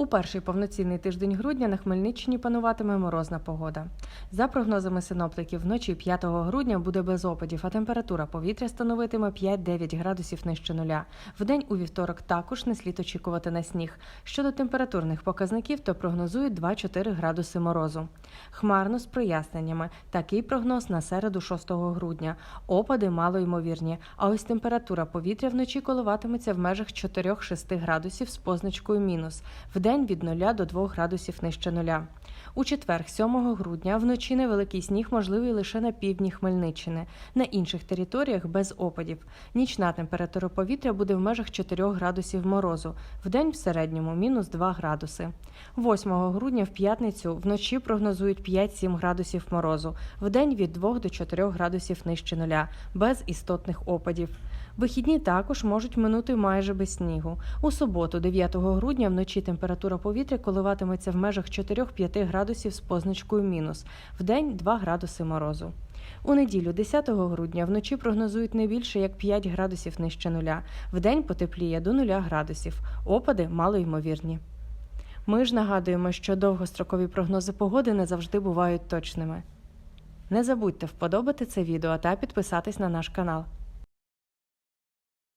У перший повноцінний тиждень грудня на Хмельниччині пануватиме морозна погода. За прогнозами синоптиків, вночі 5 грудня буде без опадів, а температура повітря становитиме 5-9 градусів нижче нуля. Вдень у вівторок також не слід очікувати на сніг. Щодо температурних показників, то прогнозують 2-4 градуси морозу. Хмарно з проясненнями. Такий прогноз на середу 6 грудня. Опади малоймовірні, а ось температура повітря вночі коливатиметься в межах 4-6 градусів з позначкою мінус. Вдень від 0 до 2 градусів нижче нуля. У четвер, 7 грудня, вночі невеликий сніг можливий лише на півдні Хмельниччини. На інших територіях без опадів. Нічна температура повітря буде в межах 4 градусів морозу. Вдень в середньому мінус 2 градуси. 8 грудня в п'ятницю вночі прогнозують 5-7 градусів морозу. Вдень від 2 до 4 градусів нижче нуля, без істотних опадів. Вихідні також можуть минути майже без снігу. У суботу, 9 грудня, вночі температура повітря коливатиметься в межах 4-5 градусів з позначкою мінус, вдень 2 градуси морозу. У неділю, 10 грудня, вночі прогнозують не більше як 5 градусів нижче нуля. Вдень потепліє до 0 градусів. Опади малоймовірні. Ми ж нагадуємо, що довгострокові прогнози погоди не завжди бувають точними. Не забудьте вподобати це відео та підписатись на наш канал.